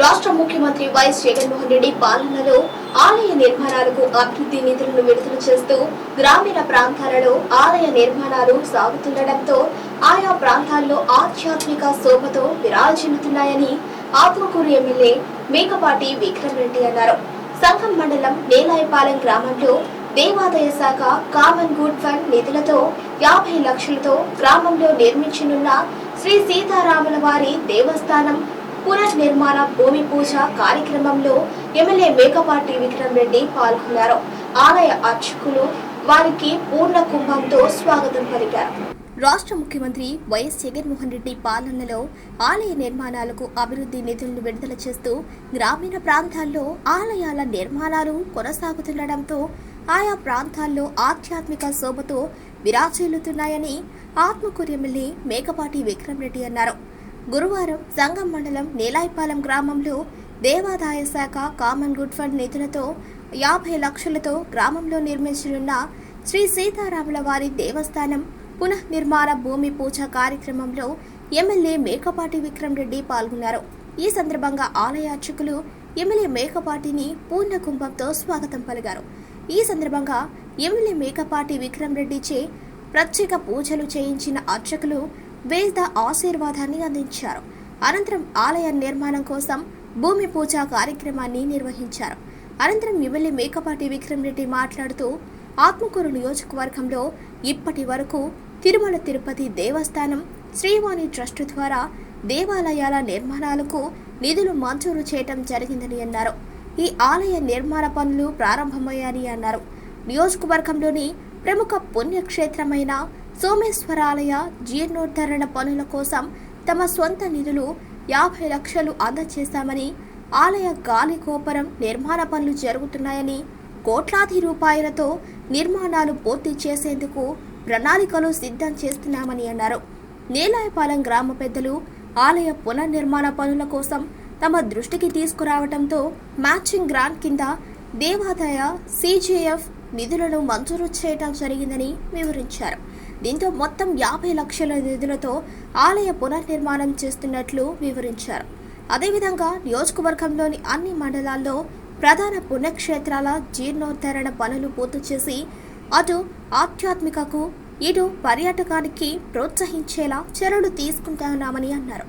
రాష్ట్ర ముఖ్యమంత్రి వైఎస్ జగన్మోహన్ రెడ్డి పాలనలో ఆలయ నిర్మాణాలకు అభివృద్ధి నిధులను విడుదల చేస్తూ గ్రామీణ ప్రాంతాలలో ఆలయ నిర్మాణాలు సాగుతుండటంతో ఆయా ప్రాంతాల్లో ఆధ్యాత్మిక శోభతో విరాజిల్లుతున్నాయని ఆత్మకూరు ఎమ్మెల్యే మేకపాటి విక్రమ్ రెడ్డి అన్నారు. సంఘం మండలం నేలాయపాలెం గ్రామంలో దేవాదాయ శాఖ కామన్ గుడ్ ఫండ్ నిధులతో యాభై లక్షలతో గ్రామంలో నిర్మించనున్న శ్రీ సీతారాముల వారి దేవస్థానం పునర్నిర్మాణ భూమి పూజ కార్యక్రమంలో ఎమ్మెల్యే మేకపాటి విక్రమ్ రెడ్డి పాల్గొన్నారు. ఆలయ అర్చకులు వారికి పూర్ణ కుంభంతో స్వాగతం పలికారు. రాష్ట్ర ముఖ్యమంత్రి వైఎస్ జగన్మోహన్ రెడ్డి పాలనలో ఆలయ నిర్మాణాలకు అభివృద్ధి నిధులను విడుదల చేస్తూ గ్రామీణ ప్రాంతాల్లో ఆలయాల నిర్మాణాలు కొనసాగుతుండటంతో ఆయా ప్రాంతాల్లో ఆధ్యాత్మిక శోభతో విరాజిల్లుతున్నాయని ఆత్మకూరు ఎమ్మెల్యే మేకపాటి విక్రమ్ రెడ్డి అన్నారు. గురువారం సంగం మండలం నీలాయిపాలెం గ్రామంలో దేవాదాయ శాఖ కామన్ గుడ్ ఫండ్ నిధులతో యాభై లక్షలతో గ్రామంలో నిర్మించనున్న శ్రీ సీతారాముల వారి దేవస్థానం పునఃనిర్మాణ భూమి పూజ కార్యక్రమంలో ఎమ్మెల్యే మేకపాటి విక్రమ్ రెడ్డి పాల్గొన్నారు. ఈ సందర్భంగా ఆలయ అర్చకులు ఎమ్మెల్యే మేకపాటిని పూర్ణ కుంభంతో స్వాగతం పలికారు. ఈ సందర్భంగా ఎమ్మెల్యే మేకపాటి విక్రమ్ రెడ్డిచే ప్రత్యేక పూజలు చేయించిన అర్చకులు వేద ఆశీర్వాదాన్ని అందించారు. అనంతరం ఆలయ నిర్మాణం కోసం భూమి పూజ కార్యక్రమాన్ని నిర్వహించారు. అనంతరం ఎమ్మెల్యే మేకపాటి విక్రమ్ రెడ్డి మాట్లాడుతూ ఆత్మకూరు నియోజకవర్గంలో ఇప్పటి వరకు తిరుమల తిరుపతి దేవస్థానం శ్రీవాణి ట్రస్ట్ ద్వారా దేవాలయాల నిర్మాణాలకు నిధులు మంజూరు చేయటం జరిగిందని అన్నారు. ఈ ఆలయ నిర్మాణ పనులు ప్రారంభమయ్యాయని అన్నారు. నియోజకవర్గంలోని ప్రముఖ పుణ్యక్షేత్రమైన సోమేశ్వరాలయ జీర్ణోద్ధరణ పనుల కోసం తమ సొంత నిధులు యాభై లక్షలు అందజేశామని ఆలయ గాలి గోపురం నిర్మాణ పనులు జరుగుతున్నాయని కోట్లాది రూపాయలతో నిర్మాణాలు పూర్తి చేసేందుకు ప్రణాళికలు సిద్ధం చేస్తున్నామని అన్నారు. నేలాయపాలెం గ్రామ పెద్దలు ఆలయ పునర్నిర్మాణ పనుల కోసం తమ దృష్టికి తీసుకురావడంతో మ్యాచింగ్ గ్రాంట్ కింద దేవాదాయ సిజేఎఫ్ నిధులను మంజూరు చేయటం జరిగిందని వివరించారు. దీంతో మొత్తం యాభై లక్షల నిధులతో ఆలయ పునర్నిర్మాణం చేస్తున్నట్లు వివరించారు. అదేవిధంగా నియోజకవర్గంలోని అన్ని మండలాల్లో ప్రధాన పుణ్యక్షేత్రాల జీర్ణోద్ధరణ పనులు పూర్తి చేసి అటు ఆధ్యాత్మికకు ఇటు పర్యాటకానికి ప్రోత్సహించేలా చర్యలు తీసుకుంటున్నామని అన్నారు.